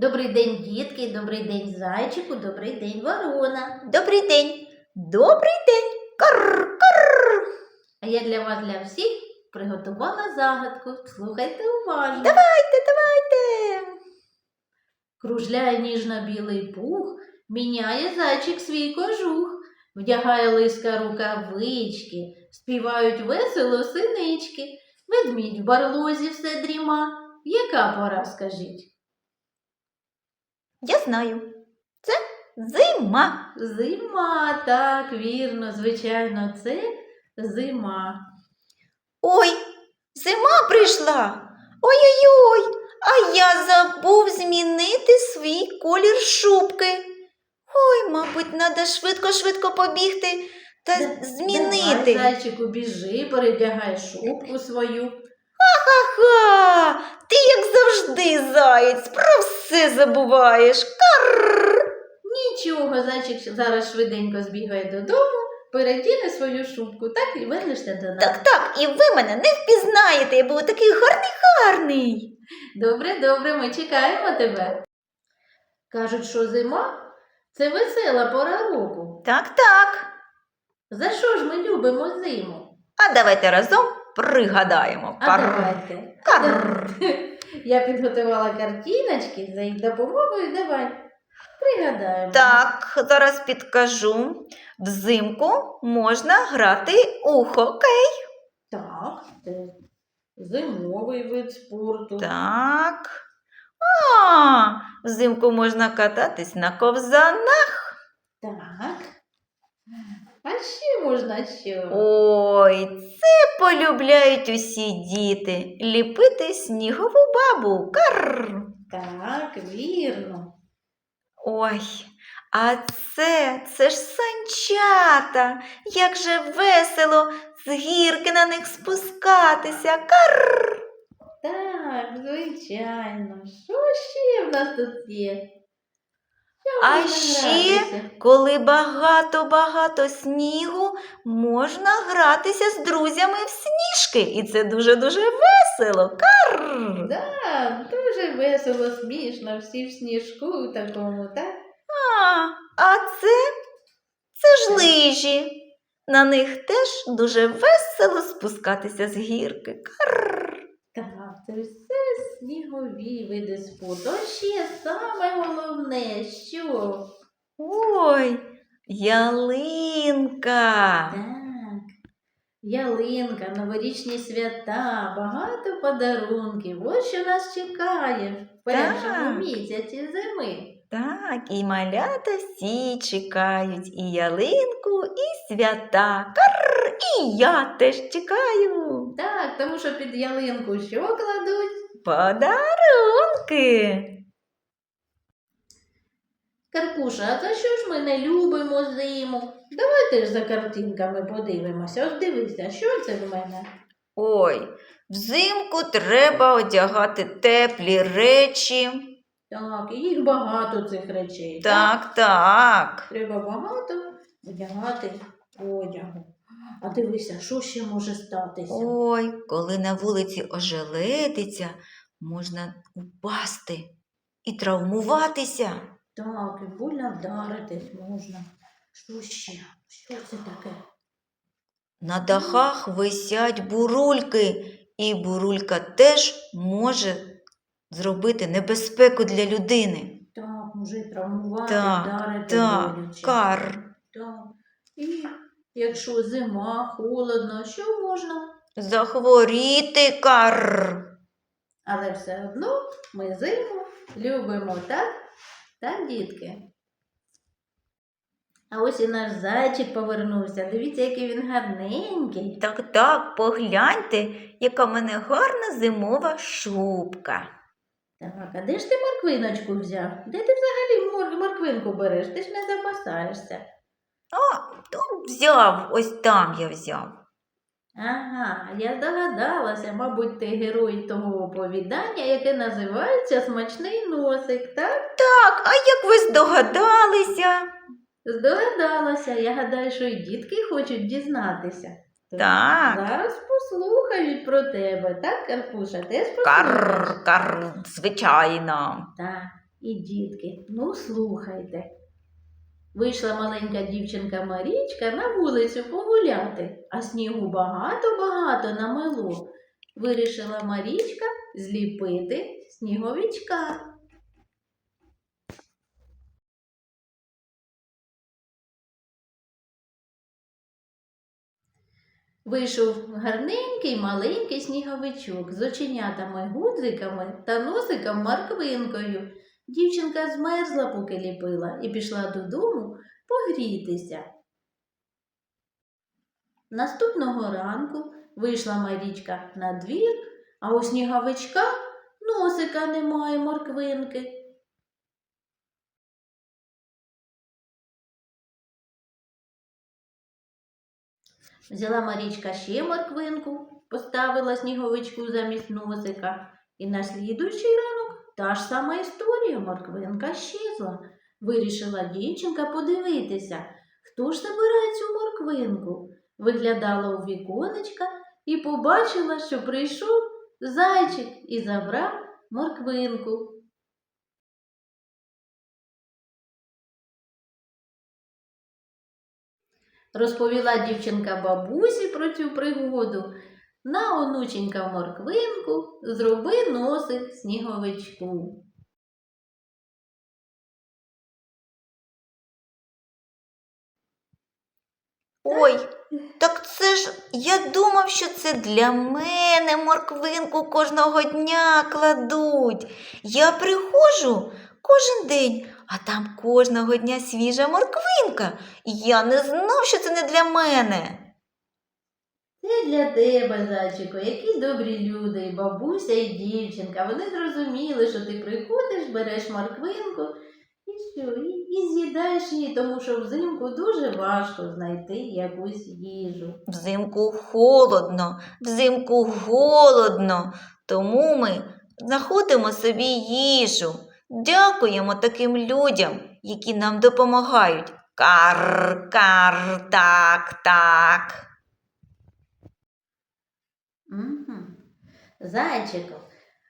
Добрий день, дітки, добрий день, зайчику, добрий день, ворона. Добрий день. Добрий день. Карр, карр. А я для вас, для всіх, приготувала загадку. Слухайте уважно. Давайте, давайте. Кружляє ніжно-білий пух, міняє зайчик свій кожух, вдягає лиска рукавички, співають весело синички. Ведмідь в барлозі все дріма. Яка пора, скажіть? Я знаю. Це зима. Зима, так, вірно, звичайно, це зима. Ой, зима прийшла. Ой-ой-ой, а я забув змінити свій колір шубки. Ой, мабуть, треба швидко-швидко побігти та Давай, змінити. зайчику, біжи, передягай шубку свою. Ха-ха, ти як завжди, заєць, про все забуваєш. Карр. Нічого, зайчик зараз швиденько збігає додому, передіне свою шубку, так і вернешся до нас. Так, так, і ви мене не впізнаєте, я був такий гарний гарний. Добре, добре, ми чекаємо тебе. Кажуть, що зима це весела пора року. Так, так. За що ж ми любимо зиму? А давайте разом пригадаємо. А давайте. Карр. Я підготувала картиночки, за їх допомогою давай. Пригадаємо. Так, зараз підкажу. Взимку можна грати у хокей. Так, це зимовий вид спорту. Так. А, взимку можна кататись на ковзанах. Так. Ще можна що? Ой, це полюбляють усі діти. Ліпити снігову бабу. Карр. Так, вірно. Ой, а це, це ж санчата. Як же весело з гірки на них спускатися. Карр. Так, звичайно. Що ще в нас тут є? А ще, коли багато-багато снігу, можна гратися з друзями в сніжки. І це дуже-дуже весело. Карр. Так, дуже весело, смішно, всі в сніжку такому, так? А, а це, це ж лижі. На них теж дуже весело спускатися з гірки. Карр. Так, це все снігові види спорту. А ще саме головне, що? Ой, ялинка. Так. Ялинка, новорічні свята, багато подарунків. Ось що нас чекає в першому місяці зими. Так, і малята всі чекають і ялинку, і свята. Карр, і я теж чекаю. Так, тому що під ялинку що кладуть? Подарунки. Каркуша, а за що ж ми не любимо зиму? Давайте ж за картинками подивимося. Ось дивися, що це в мене? Ой, взимку треба одягати теплі речі. Так, і їх багато цих речей. Так, так. Треба багато одягати одягу. А дивися, що ще може статися? Ой, коли на вулиці ожеледиться, можна упасти і травмуватися. Так, і больно вдаритись можна. Що ще? Що це таке? На дахах висять бурульки, і бурулька теж може зробити небезпеку для людини. Так, може і травмувати, Так, вдарити Так, боляче. кар. Так. І якщо зима, холодно, що можна? Захворіти кар. Але все одно ми зиму любимо, так? Так, дітки? А ось і наш зайчик повернувся. Дивіться, який він гарненький. Так, так, погляньте, яка в мене гарна зимова шубка. Так, а де ж ти морквиночку взяв? Де ти взагалі мор- морквинку береш? Ти ж не запасаєшся. А, тут взяв, ось там я взяв. Ага, я здогадалася, мабуть, ти герой того оповідання, яке називається Смачний носик, так? Так, а як ви здогадалися? Здогадалася, я гадаю, що і дітки хочуть дізнатися. Тож Так. Зараз послухають про тебе, так, Карпуша? Теж послухаєш? Кар, кар, звичайно. Так. і дітки, ну слухайте. Вийшла маленька дівчинка Марічка на вулицю погуляти, а снігу багато-багато намело. Вирішила Марічка зліпити сніговичка. Вийшов гарненький маленький сніговичок з оченятами гудзиками та носиком морквинкою. Дівчинка змерзла, поки ліпила, і пішла додому погрітися. Наступного ранку вийшла Марічка на двір, а у сніговичка носика немає морквинки. Взяла Марічка ще морквинку, поставила сніговичку замість носика, і на слідуючий ранок та ж сама історія, морквинка щезла. Вирішила дівчинка подивитися, хто ж забирає цю морквинку. Виглядала у віконечка і побачила, що прийшов зайчик і забрав морквинку. Розповіла дівчинка бабусі про цю пригоду. На онученька морквинку зроби носик сніговичку. Ой, так це ж я думав, що це для мене морквинку кожного дня кладуть. Я приходжу кожен день, а там кожного дня свіжа морквинка. Я не знав, що це не для мене. Це для тебе, зайчику, які добрі люди, і бабуся, і дівчинка. Вони зрозуміли, що ти приходиш, береш морквинку і що, і, і з'їдаєш її, тому що взимку дуже важко знайти якусь їжу. Взимку холодно, взимку голодно, тому ми знаходимо собі їжу. Дякуємо таким людям, які нам допомагають. Кар, кар, так, так. Угу. Зайчику,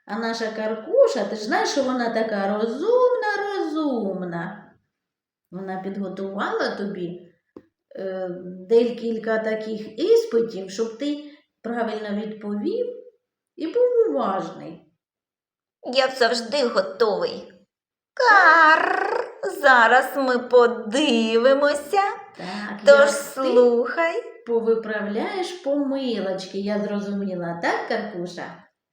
а наша каркуша, ти ж знаєш, що вона така розумна, розумна. Вона підготувала тобі е, декілька таких іспитів, щоб ти правильно відповів і був уважний. Я завжди готовий. Кар. Зараз ми подивимося. Так, Тож як ти слухай. повиправляєш помилочки, я зрозуміла, так, Каркуша?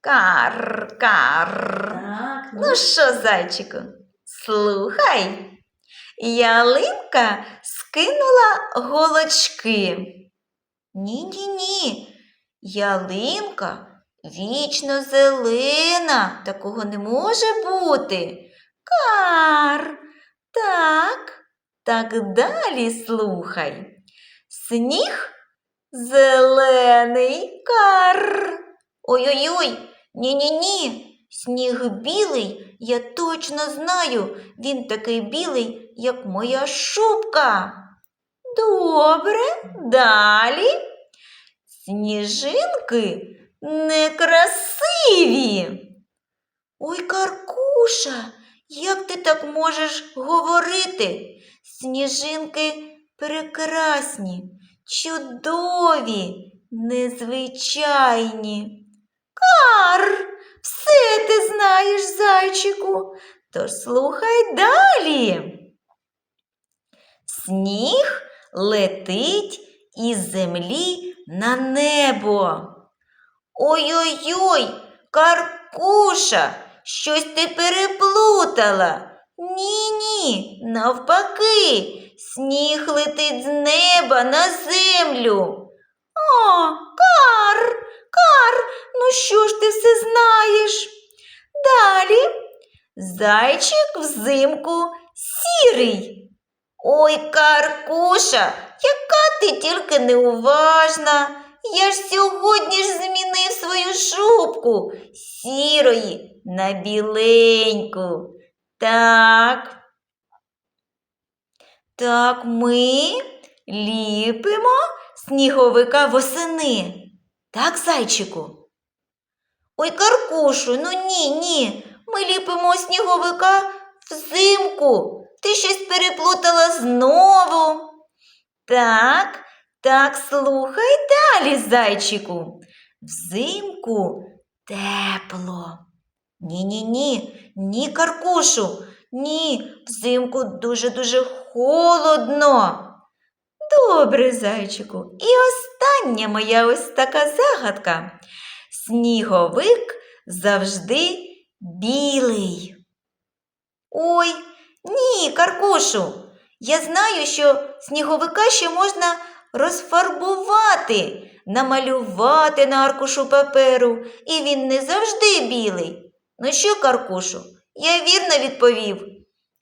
Кар, кар. Так, ну, Ну що, зайчику, слухай. Ялинка скинула голочки. Ні-ні-ні. Ялинка вічно зелена. Такого не може бути. Кар. Так, так далі слухай. Сніг зелений кар. Ой-ой-ой, ні-ні-ні. Сніг білий, я точно знаю. Він такий білий, як моя шубка. Добре, далі. Сніжинки некрасиві. Ой, Каркуша, як ти так можеш говорити? Сніжинки прекрасні, чудові, незвичайні. Кар, все ти знаєш, зайчику, тож слухай далі. Сніг летить із землі на небо. Ой-ой-ой, Каркуша, щось ти переплутала. Ні-ні, навпаки, сніг летить з неба на землю. О, кар, кар, ну що ж ти все знаєш? Далі зайчик взимку сірий. Ой, Каркуша, яка ти тільки неуважна. Я ж сьогодні ж змінив свою шубку сірої на біленьку. Так. Так ми ліпимо сніговика восени. Так, зайчику? Ой, Каркушу, ну ні, ні. Ми ліпимо сніговика Взимку ти щось переплутала знову. Так, так, слухай далі, зайчику. Взимку тепло. Ні-ні-ні, ні, Каркушу, ні, взимку дуже-дуже холодно. Добре, зайчику. І остання моя ось така загадка. Сніговик завжди білий. Ой, ні, Каркушу. Я знаю, що сніговика ще можна розфарбувати, намалювати на аркушу паперу, і він не завжди білий. Ну що, Каркушу, я вірно відповів.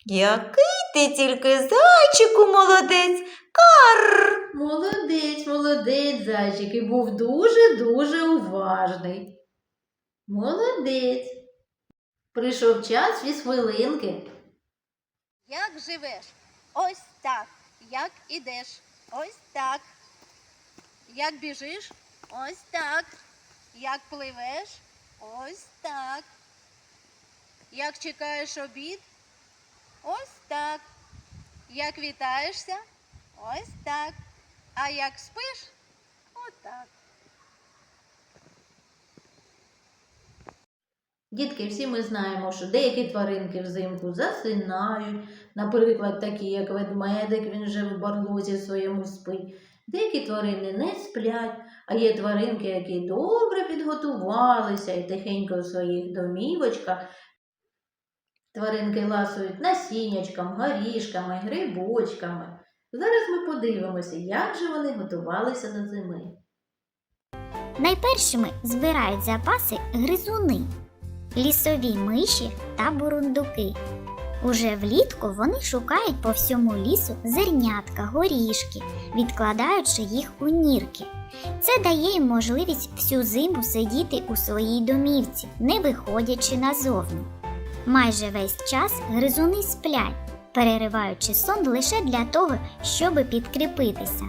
Який ти тільки зайчику молодець, кар. Молодець, молодець, зайчик, і був дуже-дуже уважний. Молодець. Прийшов час від хвилинки. Як живеш? Ось так. Як ідеш? Ось так. Як біжиш? Ось так. Як пливеш? Ось так. Як чекаєш обід? Ось так. Як вітаєшся? Ось так. А як спиш? Дітки, всі ми знаємо, що деякі тваринки взимку засинають, наприклад, такі як ведмедик, він же в барлозі своєму спить. Деякі тварини не сплять, а є тваринки, які добре підготувалися і тихенько в своїх домівочках. Тваринки ласують насіннячком, горішками, грибочками. Зараз ми подивимося, як же вони готувалися до зими. Найпершими збирають запаси гризуни, лісові миші та бурундуки. Уже влітку вони шукають по всьому лісу зернятка, горішки, відкладаючи їх у нірки. Це дає їм можливість всю зиму сидіти у своїй домівці, не виходячи назовні. Майже весь час гризуни сплять, перериваючи сон лише для того, щоби підкріпитися.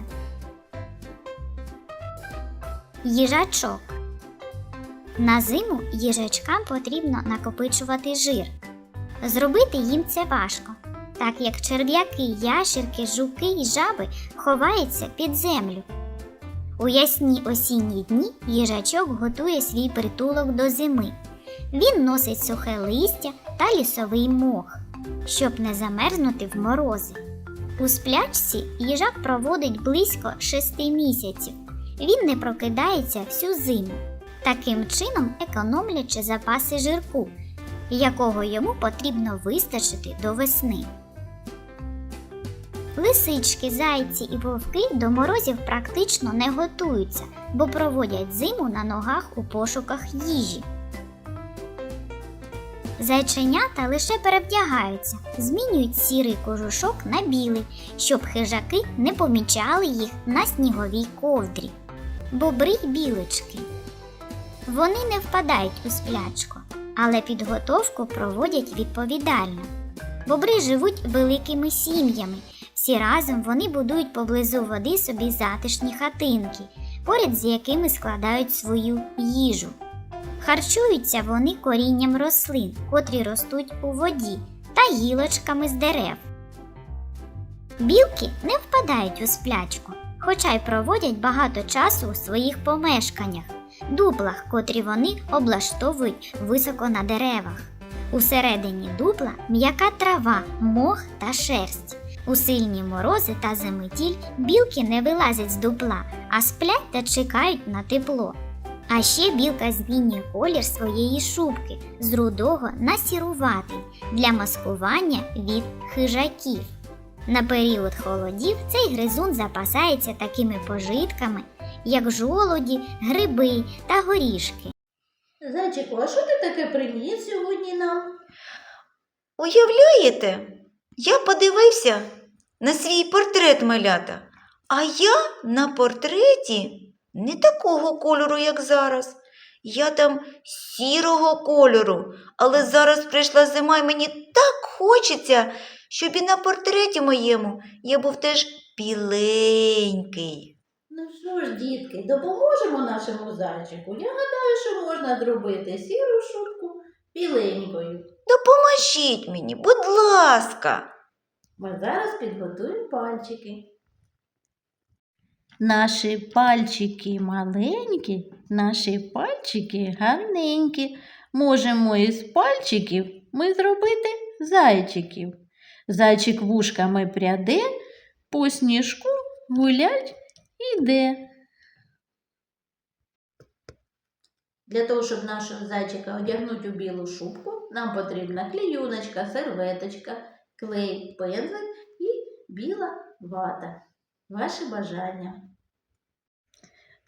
Їжачок. На зиму їжачкам потрібно накопичувати жир. Зробити їм це важко, так як черв'яки, ящерки, жуки і жаби ховаються під землю. У ясні осінні дні їжачок готує свій притулок до зими. Він носить сухе листя та лісовий мох, щоб не замерзнути в морози. У сплячці їжак проводить близько шести місяців. Він не прокидається всю зиму, таким чином економлячи запаси жирку, якого йому потрібно вистачити до весни. Лисички, зайці і вовки до морозів практично не готуються, бо проводять зиму на ногах у пошуках їжі. Зайченята лише перевдягаються, змінюють сірий кожушок на білий, щоб хижаки не помічали їх на сніговій ковдрі. Бобри й білочки. Вони не впадають у сплячку, але підготовку проводять відповідально. Бобри живуть великими сім'ями. Всі разом вони будують поблизу води собі затишні хатинки, поряд з якими складають свою їжу. Харчуються вони корінням рослин, котрі ростуть у воді, та гілочками з дерев. Білки не впадають у сплячку, хоча й проводять багато часу у своїх помешканнях, дуплах, котрі вони облаштовують високо на деревах. Усередині дупла м'яка трава, мох та шерсть. У сильні морози та заметіль білки не вилазять з дупла, а сплять та чекають на тепло. А ще білка змінює колір своєї шубки з рудого на сіруватий для маскування від хижаків. На період холодів цей гризун запасається такими пожитками, як жолоді, гриби та горішки. Зайчику, а що ти таке приніс сьогодні нам? Уявляєте? Я подивився на свій портрет малята, а я на портреті не такого кольору, як зараз. Я там сірого кольору, але зараз прийшла зима і мені так хочеться, щоб і на портреті моєму я був теж біленький. Ну що ж, дітки, допоможемо нашому зайчику. Я гадаю, що можна зробити сіру шубку біленькою. Допоможіть мені, будь ласка. Ми зараз підготуємо пальчики. Наші пальчики маленькі, наші пальчики гарненькі. Можемо із пальчиків ми зробити зайчиків. Зайчик вушками пряде, по сніжку гулять іде. Для того, щоб нашого зайчика одягнути у білу шубку, нам потрібна клеюночка, серветочка, клей, пензель і біла вата. Ваше бажання.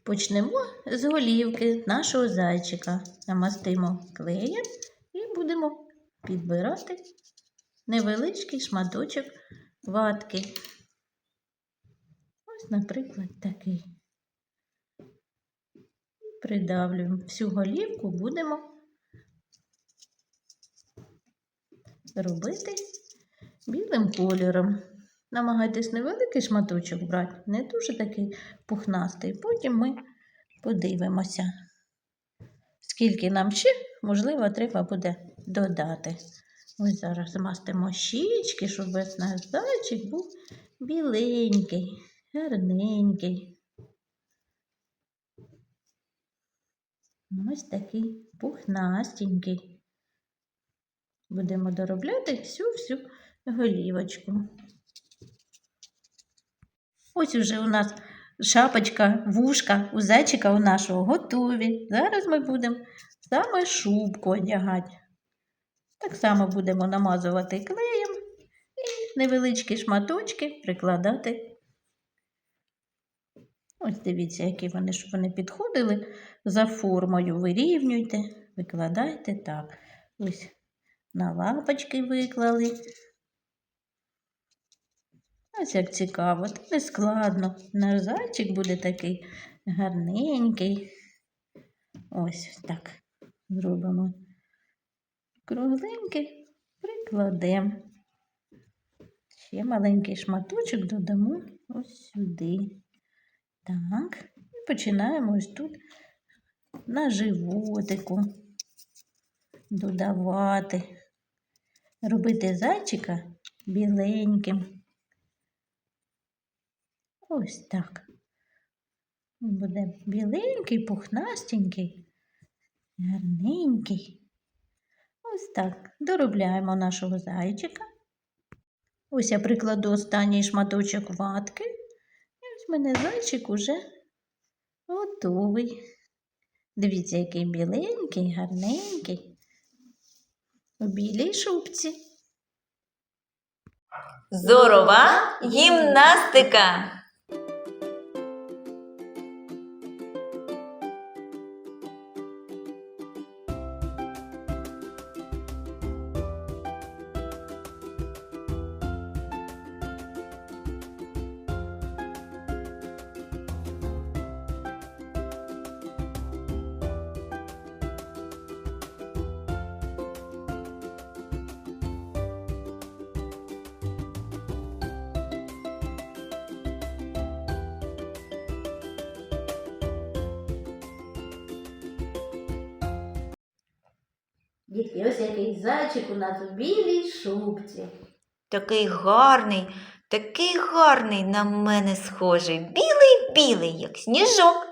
Почнемо з голівки нашого зайчика. Намастимо клеєм і будемо підбирати невеличкий шматочок ватки. Ось, наприклад, такий. Придавлюємо всю голівку, будемо робити білим кольором. Намагайтесь невеликий шматочок брати, не дуже такий пухнастий. Потім ми подивимося, скільки нам ще, можливо, треба буде додати. Ось зараз змастимо щічки, щоб весь наш зайчик був біленький, гарненький. Ось такий пухнастенький. Будемо доробляти всю-всю голівочку. Ось уже у нас шапочка, вушка у зайчика у нашого готові. Зараз ми будемо саме шубку одягати. Так само будемо намазувати клеєм і невеличкі шматочки прикладати. Ось дивіться, які вони, щоб вони підходили за формою. Вирівнюйте, викладайте так. Ось на лапочки виклали. Ось як цікаво, та не складно. Наш зайчик буде такий гарненький. Ось так зробимо. Кругленький прикладемо. Ще маленький шматочок додамо ось сюди. Так, і починаємо ось тут на животику додавати, робити зайчика біленьким. Ось так. Він Буде біленький, пухнастенький, гарненький. Ось так. Доробляємо нашого зайчика. Ось я прикладу останній шматочок ватки. Мене зайчик уже готовий. Дивіться, який біленький, гарненький. У білій шубці. Зорова гімнастика. Дітки, ось який зайчик у нас у білій шубці. Такий гарний, такий гарний на мене схожий. Білий-білий, як сніжок.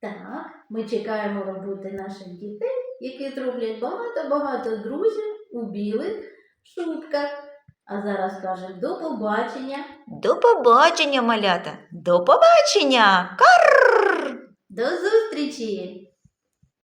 Так, ми чекаємо роботи наших дітей, які зроблять багато-багато друзів у білих шубках. А зараз кажемо до побачення, До побачення, малята. До побачення. Кар! до зустрічі!